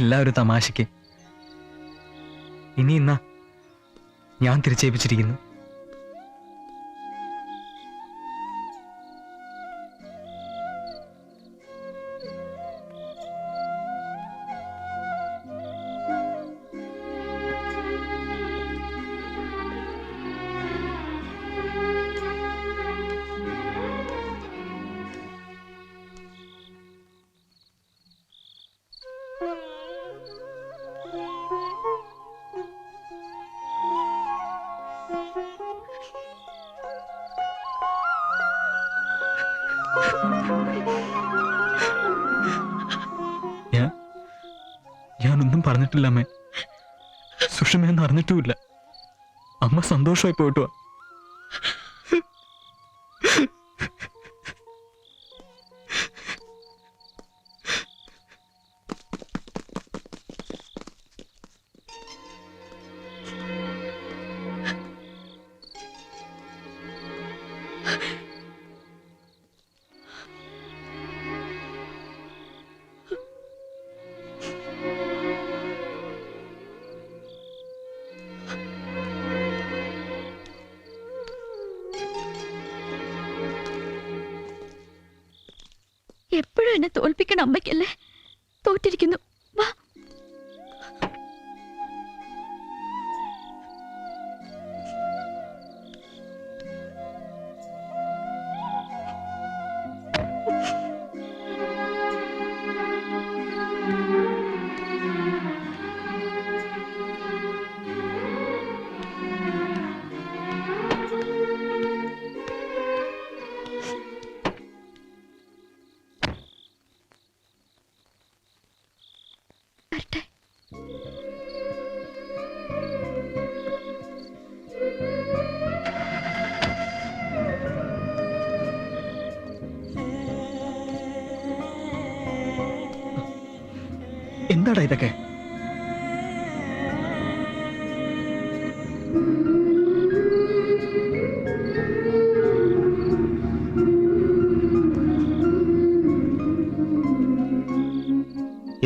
എല്ലാം ഒരു തമാശയ്ക്ക്. ഇനി ഇന്നാ ഞാൻ തിരിച്ചേൽപ്പിച്ചിരിക്കുന്നു. പറഞ്ഞിട്ടില്ല അമ്മേ. സുഷമയൊന്നും അറിഞ്ഞിട്ടുമില്ല. അമ്മ സന്തോഷമായി പോയിട്ടുവാ എപ്പോഴും എന്നെ തോൽപ്പിക്കണ അമ്മയ്ക്കല്ലേ? തോറ്റിരിക്കുന്നു. വാ. വരട്ടെ. എന്താടാ ഇതൊക്കെ?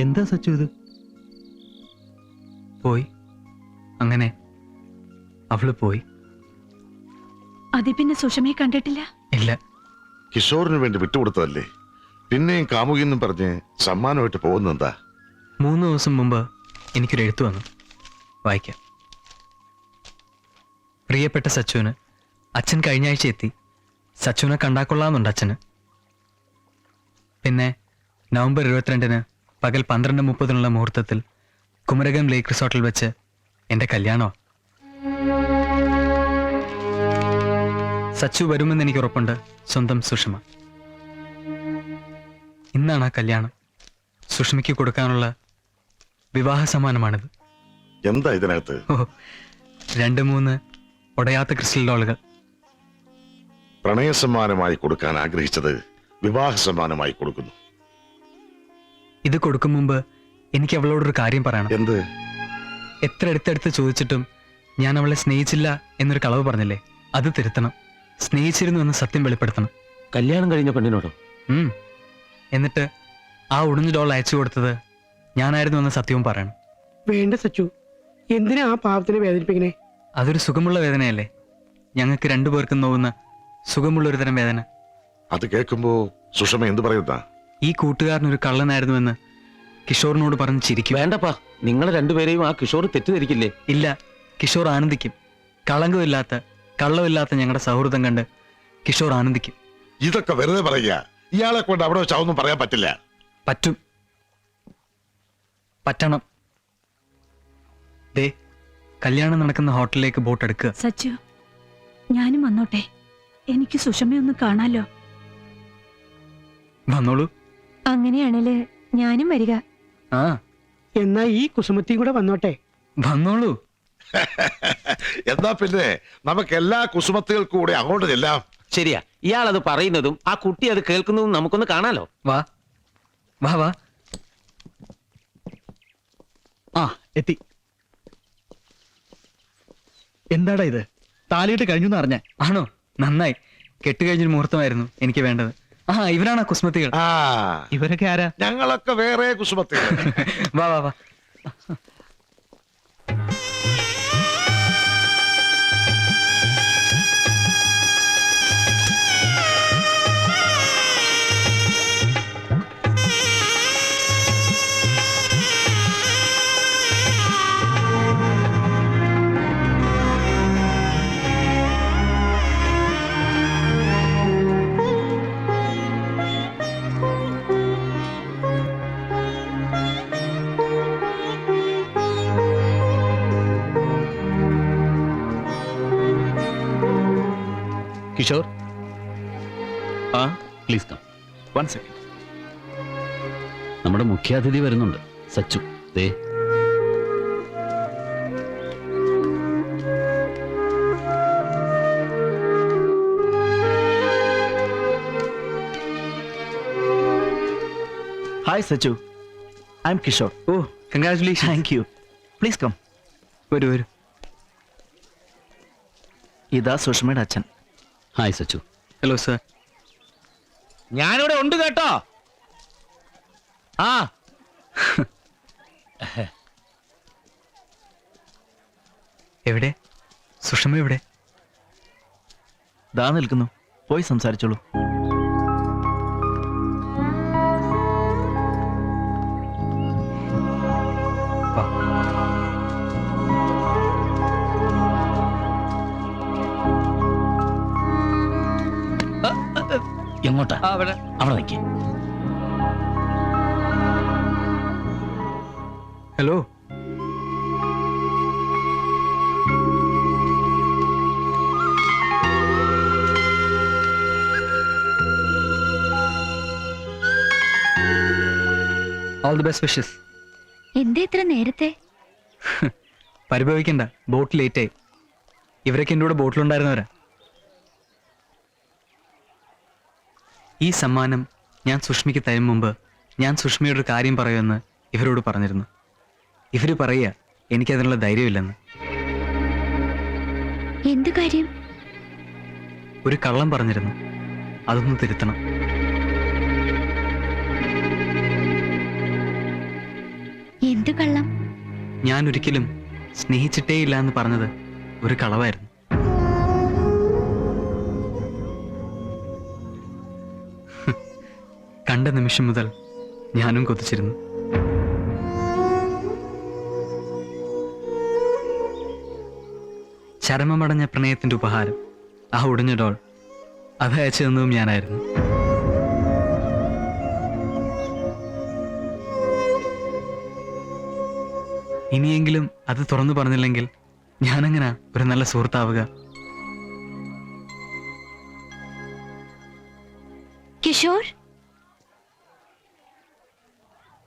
എന്താ സച്ചു ഇത്? അവൾ പോയി. അതി പിന്നെ സുഷമയെ കണ്ടിട്ടില്ല? ഇല്ല. കിഷോറിന് വേണ്ടി വിട്ടുകൊടുത്തതല്ലേ? പിന്നെയും കാമുകിന്നും പറഞ്ഞ് സമ്മാനമായിട്ട് പോകുന്നെന്താ മൂന്ന് ദിവസം മുമ്പ് എനിക്കൊരു എഴുത്ത് വന്നു. വായിക്കാം. പ്രിയപ്പെട്ട സച്ചുവിന് അച്ഛൻ കഴിഞ്ഞ ആഴ്ച എത്തി. സച്ചുവിനെ കണ്ടാക്കൊള്ളാമെന്നുണ്ട് അച്ഛന്. പിന്നെ നവംബർ ഇരുപത്തിരണ്ടിന് പകൽ പന്ത്രണ്ട് മുപ്പതിനുള്ള മുഹൂർത്തത്തിൽ കുമരകം ലേക്ക് റിസോർട്ടിൽ വെച്ച് എന്റെ കല്യാണോ സച്ചു വരുമെന്ന് എനിക്ക് ഉറപ്പുണ്ട് സ്വന്തം സുഷമ. ഇന്നാണ് ആ കല്യാണം. സുഷമയ്ക്ക് കൊടുക്കാനുള്ള വിവാഹ സമ്മാനമാണിത്. എന്താ ഇതിനകത്ത്? ഓ രണ്ട് മൂന്ന് ഉടയാത്ത ക്രിസ്റ്റൽ ഡോളുകൾ. പ്രണയ സമ്മാനമായി കൊടുക്കാൻ ആഗ്രഹിച്ചത് വിവാഹ സമ്മാനമായി കൊടുക്കുന്നു. ഇത് കൊടുക്കും മുമ്പ് എനിക്ക് അവളോടൊരു കാര്യം പറയണം. എന്ത്? എത്ര അടുത്തടുത്ത് ചോദിച്ചിട്ടും ഞാൻ അവളെ സ്നേഹിച്ചില്ല എന്നൊരു കളവ് പറഞ്ഞില്ലേ? അത് തിരുത്തണം. സ്നേഹിച്ചിരുന്നു എന്ന് സത്യം വെളിപ്പെടുത്തണം. കല്യാണം കഴിഞ്ഞ പെണ്ണിനോടോ? ഉം. എന്നിട്ട് ആ ഉടഞ്ഞ ഡോൾ അയച്ചു കൊടുത്തത് ഞാനായിരുന്നു എന്ന് സത്യവും പറയണം. വേണ്ട സച്ചു. എന്തിനാ ആ പാവത്തിനെ വേദനിപ്പിക്കണേ? അതൊരു സുഖമുള്ള വേദനയല്ലേ? ഞങ്ങൾക്ക് രണ്ടുപേർക്കും നോവുന്ന സുഖമുള്ള ഒരു തരം വേദന. അത് കേൾക്കുമ്പോ സുഷമ എന്ത് പറയുന്ന ഈ കൂട്ടുകാരനൊരു കള്ളനായിരുന്നുവെന്ന് കിഷോറിനോട് പറഞ്ഞ് ചിരിക്കും. വേണ്ടപ്പാ. നിങ്ങളെ രണ്ടുപേരെയും ആ കിഷോർ തെറ്റിദ്ധരിക്കില്ലേ? ഇല്ല. കിഷോർ ആനന്ദിക്കും. കളങ്കമില്ലാത്ത കള്ളമില്ലാത്ത ഞങ്ങളുടെ സൗഹൃദം കണ്ട് കിഷോർ ആനന്ദിക്കും. ഇതൊക്കെ വെറുതെ പറയുക. ഇയാളെ കൊണ്ട് അവിടെ വെച്ച് അതൊന്നും പറയാൻ പറ്റില്ല. പറ്റും. പറ്റണം. ദേ കല്യാണം നടക്കുന്ന ഹോട്ടലിലേക്ക് ബോട്ട് എടുക്കുക. സച്ചു ഞാനും വന്നോട്ടെ. എനിക്ക് സുഷമയൊന്ന് കാണാലോ. വന്നോളൂ. അങ്ങനെയാണല്ലേ ഞാനും വരിക. ആ. എന്നാ ഈ കുസുമത്തിയും കൂടെ വന്നോട്ടെ. വന്നോളൂ. എന്നാ പിന്നെ നമുക്ക് എല്ലാ കുസുമത്തുകൾക്കും കൂടെ അങ്ങോട്ട് ചെല്ലാം. ശരിയാ. ഇയാൾ അത് പറയുന്നതും ആ കുട്ടി അത് കേൾക്കുന്നതും നമുക്കൊന്ന് കാണാലോ? വാ. വാ വാ. ആ എത്തി. എന്താടാ ഇത്? താലിയിട്ട് കഴിഞ്ഞു എന്ന് അറിഞ്ഞ? ആണോ? നന്നായി. കെട്ടുകഴിഞ്ഞൊരു മുഹൂർത്തമായിരുന്നു എനിക്ക് വേണ്ടത്. ആ ഇവരാണ് ആ കുസ്മത്തികൾ. ആ. ഇവരൊക്കെ ആരാ? ഞങ്ങളൊക്കെ വേറെ കുസുമത്തികൾ. വാ വാ വാ. കിഷോർ? ആ പ്ലീസ് കം വൺ സെക്കൻഡ് നമ്മുടെ മുഖ്യാതിഥി വരുന്നുണ്ട്. സച്ചു ദേ. Hi Sachu. I'm Kishore. Oh congratulation thank you please come വരൂ വരൂ. ഇതാ സുഷമയുടെ അച്ഛൻ. ഹായ് സച്ചു. ഹലോ സർ ഞാനിവിടെ ഉണ്ട് കേട്ടോ. ആ. എവിടെ? സുഷമ എവിടെ? ദാ നിൽക്കുന്നു. പോയി സംസാരിച്ചോളൂ. എങ്ങോട്ടാ? അവിടെ. നിൽക്കേ hello? All the best wishes എന്തേ ഇത്ര നേരത്തെ? പരിഭവിക്കണ്ട. ബോട്ട് ലേറ്റായി. ഇവരൊക്കെ എന്റെ കൂടെ ബോട്ടിലുണ്ടായിരുന്നവരാ. ഈ സമ്മാനം ഞാൻ സുഷ്മിക്ക് തരും മുമ്പ് ഞാൻ സുഷ്മിയോട് ഒരു കാര്യം പറയുമെന്ന് ഇവരോട് പറഞ്ഞിരുന്നു. ഇവർ പറയുക എനിക്കതിനുള്ള ധൈര്യമില്ലെന്ന്. എന്തു കാര്യം? ഒരു കള്ളം പറഞ്ഞിരുന്നു. അതൊന്ന് തിരുത്തണം. എന്തു കള്ളം? ഞാൻ ഒരിക്കലും സ്നേഹിച്ചിട്ടേ ഇല്ല എന്ന് പറഞ്ഞത് ഒരു കളവായിരുന്നു. കണ്ട നിമിഷം മുതൽ ഞാനും കൊതിച്ചിരുന്നു. ചരമമടഞ്ഞ പ്രണയത്തിന്റെ ഉപഹാരം ആ ഉടഞ്ഞ ഡോൾ അത് അയച്ചു തന്നതും ഞാനായിരുന്നു. ഇനിയെങ്കിലും അത് തുറന്നു പറഞ്ഞില്ലെങ്കിൽ ഞാനെങ്ങനാ ഒരു നല്ല സുഹൃത്താവുക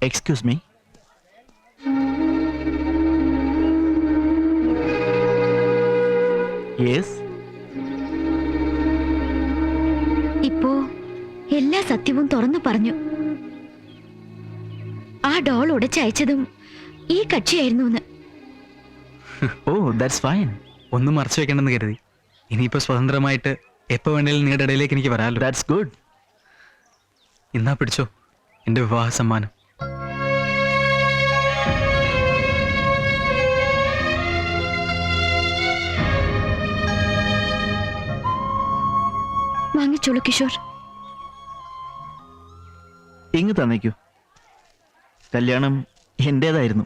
എക്സ്ക്യൂസ് മീ യെസ് ഇപ്പോ എല്ലാ സത്യവും തുറന്നു പറഞ്ഞു. ആ ഡോൾ ഉടച്ചയച്ചതും ഈ കക്ഷിയായിരുന്നു ഓ ദാറ്റ്സ് ഫൈൻ ഒന്നും മറച്ചു വെക്കണമെന്ന് കരുതി. ഇനിയിപ്പോ സ്വതന്ത്രമായിട്ട് എപ്പോ വേണേലും നിങ്ങളുടെ ഇടയിലേക്ക് എനിക്ക് വരാമല്ലോ ദാറ്റ്സ് ഗുഡ് ഇന്നാ പിടിച്ചോ. എന്റെ വിവാഹ സമ്മാനം. വാങ്ങിച്ചോളൂ കിഷോർ. ഇങ്ങ് തന്നേക്കൂ. കല്യാണം എന്റേതായിരുന്നു.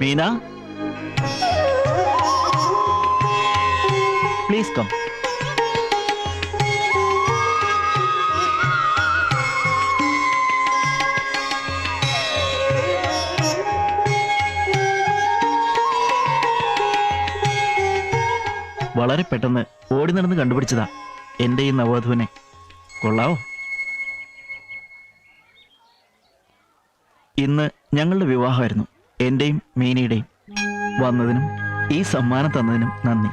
മീന? പ്ലീസ് കം വളരെ പെട്ടെന്ന് ഓടി നടന്ന് കണ്ടുപിടിച്ചതാ എന്റെ ഈ നവോധുവിനെ കൊള്ളാവോ? ഇന്ന് ഞങ്ങളുടെ വിവാഹമായിരുന്നു എന്റെയും മീനയുടെയും. വന്നതിനും ഈ സമ്മാനം തന്നതിനും നന്ദി.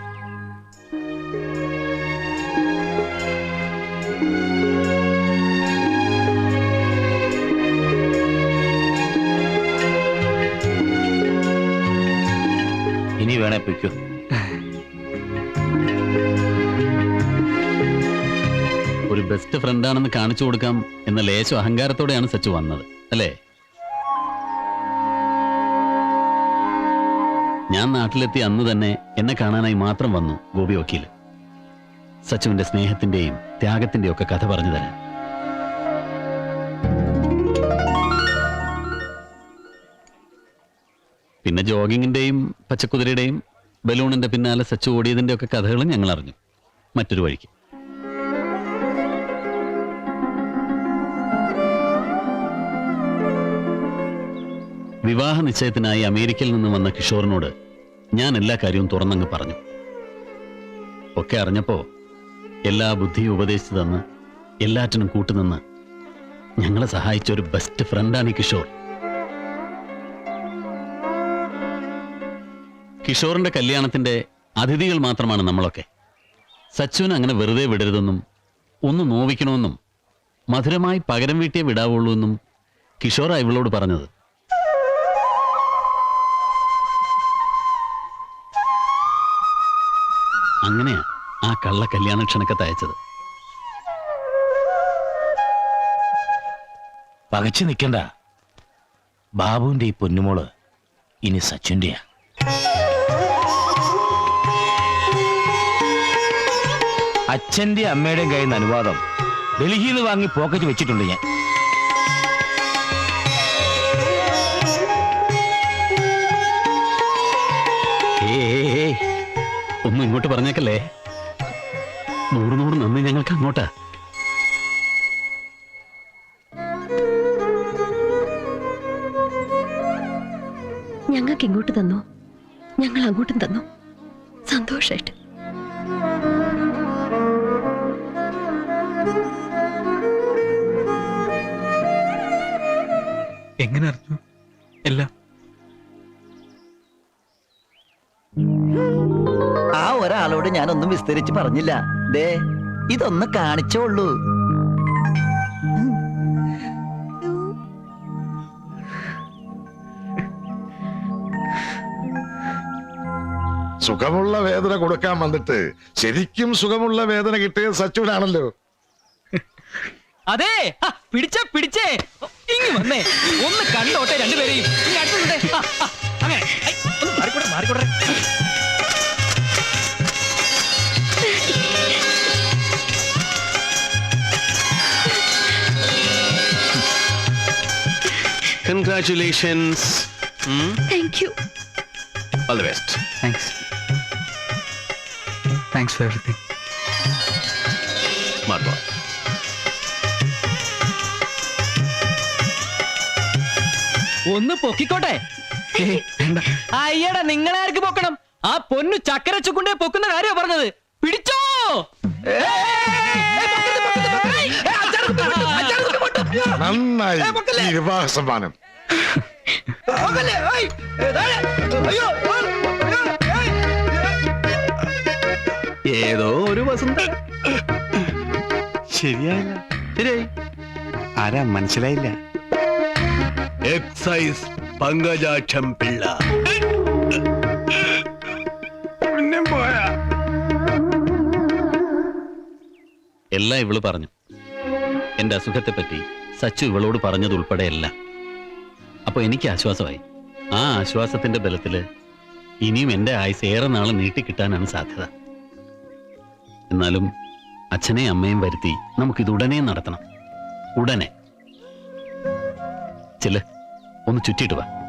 ഇനി വേണേ ഒരു ബെസ്റ്റ് ഫ്രണ്ടാണെന്ന് കാണിച്ചു കൊടുക്കാം എന്ന ലേശം അഹങ്കാരത്തോടെയാണ് സച്ചു വന്നത് അല്ലേ? ഞാൻ നാട്ടിലെത്തി അന്ന് തന്നെ എന്നെ കാണാനായി മാത്രം വന്നു ഗോപി വക്കീൽ സച്ചുവിന്റെ സ്നേഹത്തിന്റെയും ത്യാഗത്തിന്റെയും ഒക്കെ കഥ പറഞ്ഞു തരാൻ. പിന്നെ ജോഗിങ്ങിന്റെയും പച്ചക്കുതിരയുടെയും ബലൂണിന്റെ പിന്നാലെ സച്ചു ഓടിയതിന്റെ ഒക്കെ കഥകളും ഞങ്ങൾ അറിഞ്ഞു. മറ്റൊരു വഴിക്ക്. വിവാഹ നിശ്ചയത്തിനായി അമേരിക്കയിൽ നിന്ന് വന്ന കിഷോറിനോട് ഞാൻ എല്ലാ കാര്യവും തുറന്നങ്ങ് പറഞ്ഞു. ഒക്കെ അറിഞ്ഞപ്പോ എല്ലാ ബുദ്ധിയും ഉപദേശിച്ചു തന്ന് എല്ലാറ്റിനും കൂട്ടുനിന്ന് ഞങ്ങളെ സഹായിച്ച ഒരു ബെസ്റ്റ് ഫ്രണ്ടാണ് ഈ കിഷോർ. കിഷോറിന്റെ കല്യാണത്തിന്റെ അതിഥികൾ മാത്രമാണ് നമ്മളൊക്കെ. സച്ചുവിനെ അങ്ങനെ വെറുതെ വിടരുതെന്നും ഒന്ന് നോവിക്കണമെന്നും മധുരമായി പകരം വീട്ടിയേ വിടാവുള്ളൂ എന്നും കിഷോറാ ഇവളോട് പറഞ്ഞത്. കള്ള കല്യാണ ക്ഷണക്കത്ത് അയച്ചത്. പകച്ചു നിൽക്കണ്ട ബാബുവിന്റെ ഈ പൊന്നുമോൾ ഇനി സച്ചിന്റെയാ അച്ഛന്റെ അമ്മയുടെയും കയ്യിൽ നിന്ന് അനുവാദം ഡൽഹിയിൽ നിന്ന് വാങ്ങി പോക്കറ്റ് വെച്ചിട്ടുണ്ട് ഞാൻ. ഒന്നും ഇങ്ങോട്ട് പറഞ്ഞേക്കല്ലേ? നൂറ് നൂറ് നന്ദി ഞങ്ങൾക്ക് അങ്ങോട്ടാ. ഞങ്ങൾക്ക് ഇങ്ങോട്ട് തന്നു. ഞങ്ങൾ അങ്ങോട്ടും തന്നു. സന്തോഷായിട്ട്. എങ്ങനെ അറിഞ്ഞു? എല്ലാം ഞാനൊന്നും വിസ്തരിച്ച് പറഞ്ഞില്ല. ദേ ഇതൊന്ന് കാണിച്ചോളൂ. സുഖമുള്ള വേദന കൊടുക്കാൻ വന്നിട്ട് ശരിക്കും സുഖമുള്ള വേദന കിട്ടിയത് സച്ചുവിനാണല്ലോ അതെ പിടിച്ച പിടിച്ചേ. ഇങ്ങ് വന്നേ. ഒന്ന് കണ്ടോട്ടെ രണ്ടുപേരെയും. അങ്ങനെ. I, congratulations thank you all the best thanks thanks for everything smart boy ഒന്ന് പൊക്കിക്കോട്ടെ. അയ്യടാ നിങ്ങളാർക്ക് പൊക്കണം? ആ പൊന്നു ചക്കര ചുക്കുണ്ടേ പൊക്കുന്ന കാര്യമാണ് പറഞ്ഞത്. പിടിച്ചോ! നന്നായി വിവാഹ സമ്മാനം ഏതോ ഒരു വസന്ത. ശരിയായില്ല. ശരിയായി. ആരാ മനസ്സിലായില്ല? എക്സൈസ് പങ്കജാക്ഷം പിള്ള. എല്ലാം ഇവൾ പറഞ്ഞു. എന്റെ അസുഖത്തെപ്പറ്റി സച്ചു ഇവളോട് പറഞ്ഞതുൾപ്പെടെ എല്ലാം അപ്പൊ എനിക്ക് ആശ്വാസമായി. ആ ആശ്വാസത്തിന്റെ ബലത്തിൽ ഇനിയും എന്റെ ആയുസ് ഏറെ നാൾ നീട്ടിക്കിട്ടാനാണ് സാധ്യത. എന്നാലും അച്ഛനെയും അമ്മയും വരുത്തി നമുക്കിതുടനെ നടത്തണം. ഉടനെ. ചില ഒന്ന് ചുറ്റിയിട്ട് വാ.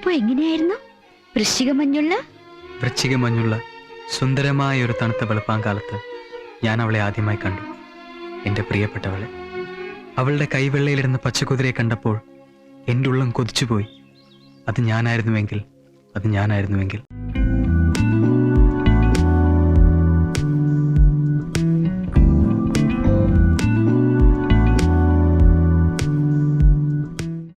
അപ്പൊ എങ്ങനെയായിരുന്നു? വൃശ്ചിക മഞ്ഞുള്ള? വൃശ്ചിക മഞ്ഞുള്ള സുന്ദരമായ ഒരു തണുത്ത വെളുപ്പാങ്കാലത്ത് ഞാൻ അവളെ ആദ്യമായി കണ്ടു. എന്റെ പ്രിയപ്പെട്ടവളെ അവളുടെ കൈവെള്ളയിലിരുന്ന പച്ചക്കുതിരയെ കണ്ടപ്പോൾ എന്റെ ഉള്ളം കൊതിച്ചുപോയി. അത് ഞാനായിരുന്നുവെങ്കിൽ അത് ഞാനായിരുന്നുവെങ്കിൽ.